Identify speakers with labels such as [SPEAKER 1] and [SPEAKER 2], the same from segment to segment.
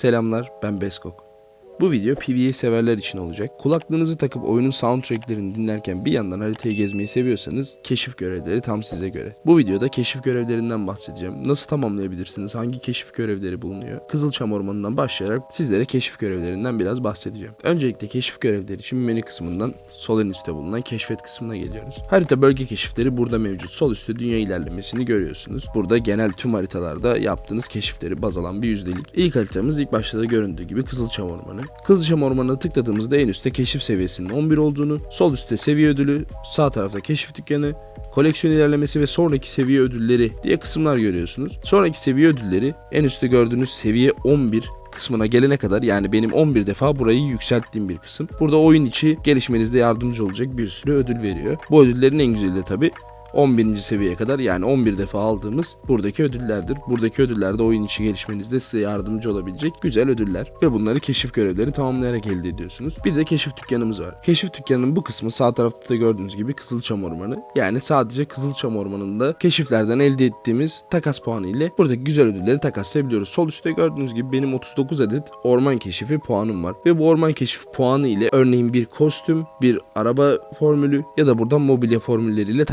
[SPEAKER 1] Selamlar ben Beskok. Bu video PvE severler için olacak. Kulaklığınızı takıp oyunun soundtracklerini dinlerken bir yandan haritayı gezmeyi seviyorsanız keşif görevleri tam size göre. Bu videoda keşif görevlerinden bahsedeceğim. Nasıl tamamlayabilirsiniz? Hangi keşif görevleri bulunuyor? Kızılçam Ormanı'ndan başlayarak sizlere keşif görevlerinden biraz bahsedeceğim. Öncelikle keşif görevleri için menü kısmından sol en üstte bulunan keşfet kısmına geliyoruz. Harita bölge keşifleri burada mevcut. Sol üstte dünya ilerlemesini görüyorsunuz. Burada genel tüm haritalarda yaptığınız keşifleri baz alan bir yüzdelik. İlk haritamız ilk başta da göründüğü gibi Kızılçam Ormanı. Kızılçam Ormanı'na tıkladığımızda en üstte keşif seviyesinin 11 olduğunu, sol üstte seviye ödülü, sağ tarafta keşif dükkanı, koleksiyon ilerlemesi ve sonraki seviye ödülleri diye kısımlar görüyorsunuz. Sonraki seviye ödülleri en üstte gördüğünüz seviye 11 kısmına gelene kadar yani benim 11 defa burayı yükselttiğim bir kısım. Burada oyun içi gelişmenizde yardımcı olacak bir sürü ödül veriyor. Bu ödüllerin en güzeli de tabi 11. seviyeye kadar yani 11 defa aldığımız buradaki ödüllerdir. Buradaki ödüller de oyun içi gelişmenizde size yardımcı olabilecek güzel ödüller ve bunları keşif görevleri tamamlayarak elde ediyorsunuz. Bir de keşif dükkanımız var. Keşif dükkanının bu kısmı sağ tarafta da gördüğünüz gibi Kızılçam Ormanı. Yani sadece Kızılçam Ormanı'nda keşiflerden elde ettiğimiz takas puanı ile buradaki güzel ödülleri takaslayabiliyoruz. Sol üstte gördüğünüz gibi benim 39 adet orman keşifi puanım var ve bu orman keşif puanı ile örneğin bir kostüm, bir araba formülü ya da buradan mobilya formülleriyle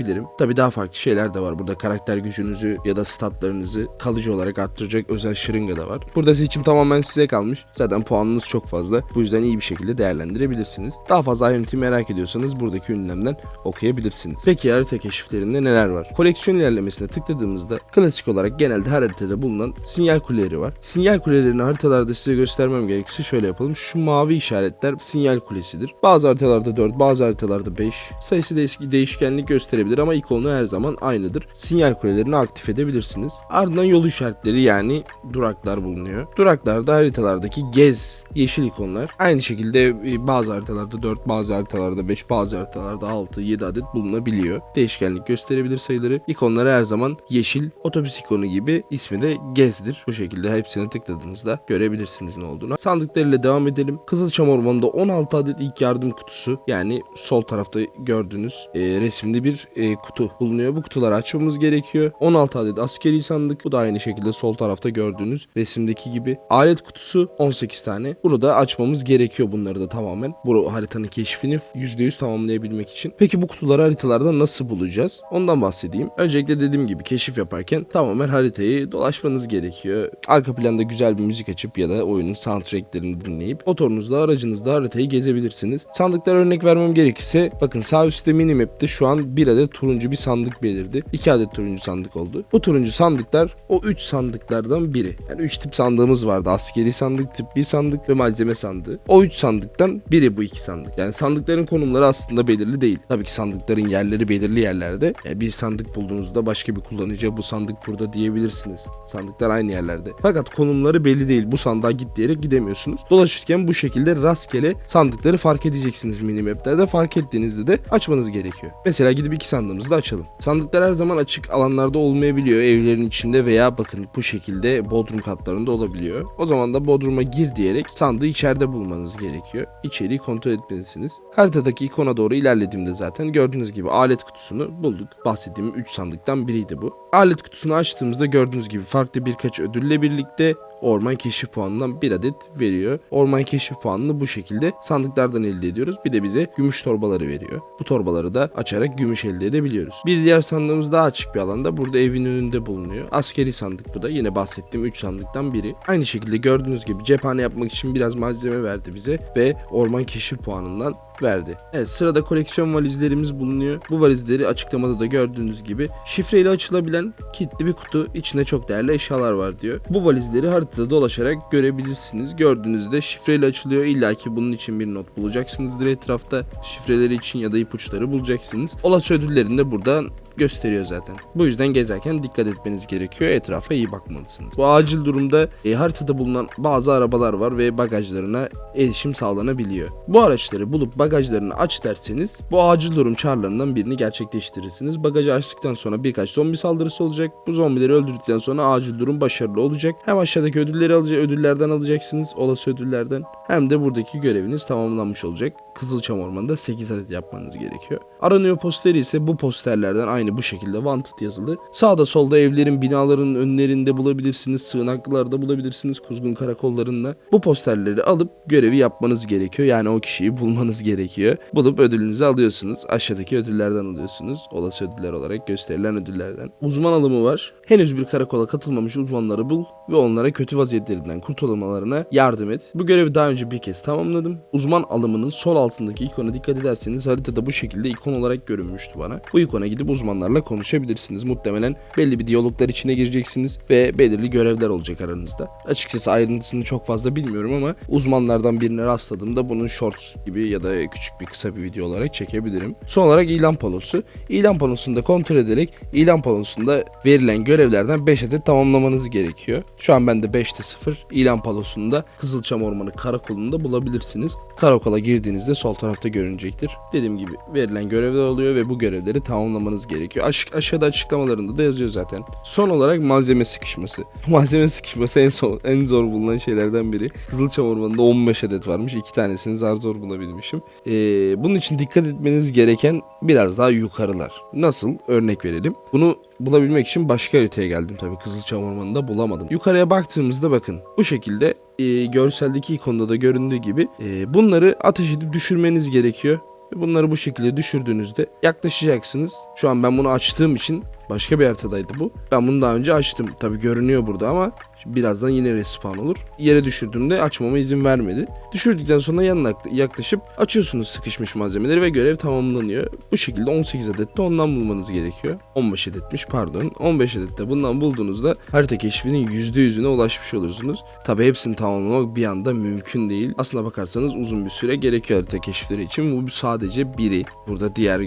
[SPEAKER 1] takaslayabilirim. Tabi daha farklı şeyler de var. Burada karakter gücünüzü ya da statlarınızı kalıcı olarak arttıracak özel şırınga da var. Burada seçim tamamen size kalmış. Zaten puanınız çok fazla. Bu yüzden iyi bir şekilde değerlendirebilirsiniz. Daha fazla ayrıntı merak ediyorsanız buradaki ünlemden okuyabilirsiniz. Peki harita keşiflerinde neler var? Koleksiyon ilerlemesine tıkladığımızda klasik olarak genelde her haritada bulunan sinyal kuleleri var. Sinyal kulelerini haritalarda size göstermem gerekirse şöyle yapalım. Şu mavi işaretler sinyal kulesidir. Bazı haritalarda 4, bazı haritalarda 5. Sayısı değiş- değişkenlik gösterebilir ama ikonu her zaman aynıdır. Sinyal kulelerini aktif edebilirsiniz. Ardından yol işaretleri yani duraklar bulunuyor. Duraklarda haritalardaki gez yeşil ikonlar. Aynı şekilde e, bazı haritalarda 4, bazı haritalarda 5, bazı haritalarda 6, 7 adet bulunabiliyor. Değişkenlik gösterebilir sayıları. İkonları her zaman yeşil otobüs ikonu gibi ismi de gezdir. Bu şekilde hepsine tıkladığınızda görebilirsiniz ne olduğunu. Sandıklarıyla devam edelim. Kızılçam Ormanı'nda 16 adet ilk yardım kutusu yani sol tarafta gördüğünüz e, resimli bir e, kutu bulunuyor. Bu kutuları açmamız gerekiyor. 16 adet askeri sandık. Bu da aynı şekilde sol tarafta gördüğünüz resimdeki gibi. Alet kutusu 18 tane. Bunu da açmamız gerekiyor bunları da tamamen. Bu haritanın keşfini %100 tamamlayabilmek için. Peki bu kutuları haritalarda nasıl bulacağız? Ondan bahsedeyim. Öncelikle dediğim gibi keşif yaparken tamamen haritayı dolaşmanız gerekiyor. Arka planda güzel bir müzik açıp ya da oyunun soundtracklerini dinleyip motorunuzla aracınızda haritayı gezebilirsiniz. Sandıklara örnek vermem gerekirse bakın sağ üstte minimap'te şu an bir adet turuncu bir sandık belirdi. 2 adet turuncu sandık oldu. Bu turuncu sandıklar o 3 sandıklardan biri. Yani 3 tip sandığımız vardı. Askeri sandık, tip bir sandık ve malzeme sandığı. O 3 sandıktan biri bu iki sandık. Yani sandıkların konumları aslında belirli değil. Tabii ki sandıkların yerleri belirli yerlerde. Yani bir sandık bulduğunuzda başka bir kullanıcıya bu sandık burada diyebilirsiniz. Sandıklar aynı yerlerde. Fakat konumları belli değil. Bu sandığa git diyerek gidemiyorsunuz. Dolaşırken bu şekilde rastgele sandıkları fark edeceksiniz minimaplerde. Fark ettiğinizde de açmanız gerekiyor. Mesela gidip iki sandığımızı da açalım. Sandıklar her zaman açık alanlarda olmayabiliyor. Evlerin içinde veya bakın bu şekilde bodrum katlarında olabiliyor. O zaman da bodruma gir diyerek sandığı içeride bulmanız gerekiyor. İçeriği kontrol etmelisiniz. Haritadaki ikona doğru ilerlediğimde zaten gördüğünüz gibi alet kutusunu bulduk. Bahsettiğim 3 sandıktan biriydi bu. Alet kutusunu açtığımızda gördüğünüz gibi farklı birkaç ödülle birlikte orman keşif puanından bir adet veriyor. Orman keşif puanını bu şekilde sandıklardan elde ediyoruz. Bir de bize gümüş torbaları veriyor. Bu torbaları da açarak gümüş elde edebiliyoruz. Bir diğer sandığımız daha açık bir alanda. Burada evin önünde bulunuyor. Askeri sandık bu da. Yine bahsettiğim 3 sandıktan biri. Aynı şekilde gördüğünüz gibi cephane yapmak için biraz malzeme verdi bize ve orman keşif puanından verdi. Evet sırada koleksiyon valizlerimiz bulunuyor. Bu valizleri açıklamada da gördüğünüz gibi şifreyle açılabilen kilitli bir kutu içinde çok değerli eşyalar var diyor. Bu valizleri haritada dolaşarak görebilirsiniz. Gördüğünüzde şifreyle açılıyor. İlla ki bunun için bir not bulacaksınızdır etrafta. Şifreleri için ya da ipuçları bulacaksınız. Olası ödüllerini de buradan gösteriyor zaten. Bu yüzden gezerken dikkat etmeniz gerekiyor. Etrafa iyi bakmalısınız. Bu acil durumda e, haritada bulunan bazı arabalar var ve bagajlarına erişim sağlanabiliyor. Bu araçları bulup bagajlarını aç derseniz bu acil durum çağrılarından birini gerçekleştirirsiniz. Bagajı açtıktan sonra birkaç zombi saldırısı olacak. Bu zombileri öldürdükten sonra acil durum başarılı olacak. Hem aşağıdaki ödülleri alacak, ödüllerden alacaksınız, olası ödüllerden. Hem de buradaki göreviniz tamamlanmış olacak. Kızılçam Ormanı'nda 8 adet yapmanız gerekiyor. Aranıyor posteri ise bu posterlerden aynı bu şekilde wanted yazılı. Sağda solda evlerin, binaların önlerinde bulabilirsiniz. Sığınaklarda bulabilirsiniz. Kuzgun karakollarında. Bu posterleri alıp görevi yapmanız gerekiyor. Yani o kişiyi bulmanız gerekiyor. Bulup ödülünüzü alıyorsunuz. Aşağıdaki ödüllerden alıyorsunuz. Olası ödüller olarak gösterilen ödüllerden. Uzman alımı var. Henüz bir karakola katılmamış uzmanları bul ve onlara kötü vaziyetlerinden kurtulmalarına yardım et. Bu görevi daha önce bir kez tamamladım. Uzman alımının sol altındaki ikona dikkat ederseniz haritada bu şekilde ikon olarak görünmüştü bana. Bu ikona gidip uzmanlarla konuşabilirsiniz. Muhtemelen belli bir diyaloglar içine gireceksiniz ve belirli görevler olacak aranızda. Açıkçası ayrıntısını çok fazla bilmiyorum ama uzmanlardan birine rastladığımda bunun shorts gibi ya da küçük bir kısa bir video olarak çekebilirim. Son olarak ilan panosu. İlan panosunda kontrol ederek ilan panosunda verilen görevlerden 5 adet tamamlamanız gerekiyor. Şu an bende 5'te 0. İlan panosunda Kızılçam Ormanı karakolunda bulabilirsiniz. Karakola girdiğinizde sol tarafta görünecektir. Dediğim gibi verilen görevler oluyor ve bu görevleri tamamlamanız gerekiyor. Aş- aşağıda açıklamalarında da yazıyor zaten. Son olarak malzeme sıkışması. Malzeme sıkışması en, son, en zor bulunan şeylerden biri. Kızılçam Ormanı'nda 15 adet varmış. İki tanesini zar zor bulabilmişim. Ee, bunun için dikkat etmeniz gereken biraz daha yukarılar. Nasıl? Örnek verelim. Bunu bulabilmek için başka haritaya geldim tabii. Kızılçam Ormanı'nda bulamadım. Yukarıya baktığımızda bakın bu şekilde e, görseldeki ikonda da göründüğü gibi e, bunları ateş edip düşürmeniz gerekiyor. Bunları bu şekilde düşürdüğünüzde yaklaşacaksınız. Şu an ben bunu açtığım için başka bir haritadaydı bu. Ben bunu daha önce açtım. Tabi görünüyor burada ama şimdi birazdan yine respawn olur. Yere düşürdüğümde açmama izin vermedi. Düşürdükten sonra yanına yaklaşıp açıyorsunuz sıkışmış malzemeleri ve görev tamamlanıyor. Bu şekilde 18 adet de ondan bulmanız gerekiyor. 15 adetmiş pardon. 15 adet de bundan bulduğunuzda harita keşfinin %100'üne ulaşmış olursunuz. Tabi hepsini tamamlamak bir anda mümkün değil. Aslına bakarsanız uzun bir süre gerekiyor harita keşifleri için. Bu sadece biri. Burada diğer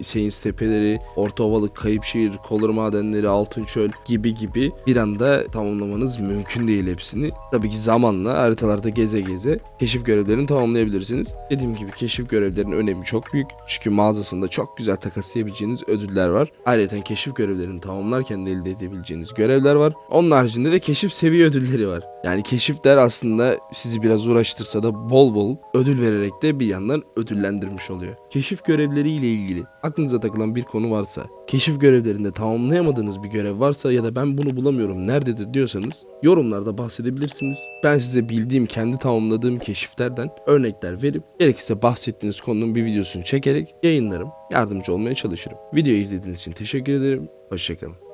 [SPEAKER 1] Seyins Tepeleri, Orta Ovalık, Kayıpşehir, Kolur Madenleri, Altın Çöl gibi gibi bir anda tamamlamanız mümkün değil hepsini. Tabii ki zamanla haritalarda geze geze keşif görevlerini tamamlayabilirsiniz. Dediğim gibi keşif görevlerinin önemi çok büyük. Çünkü mağazasında çok güzel takaslayabileceğiniz ödüller var. Ayrıca keşif görevlerini tamamlarken de elde edebileceğiniz görevler var. Onun haricinde de keşif seviye ödülleri var. Yani keşifler aslında sizi biraz uğraştırsa da bol bol ödül vererek de bir yandan ödüllendirmiş oluyor. Keşif görevleriyle ilgili aklınıza takılan bir konu varsa, keşif görevlerinde tamamlayamadığınız bir görev varsa ya da ben bunu bulamıyorum nerededir diyorsanız yorumlarda bahsedebilirsiniz. Ben size bildiğim kendi tamamladığım keşiflerden örnekler verip gerekirse bahsettiğiniz konunun bir videosunu çekerek yayınlarım, yardımcı olmaya çalışırım. Videoyu izlediğiniz için teşekkür ederim. Hoşçakalın.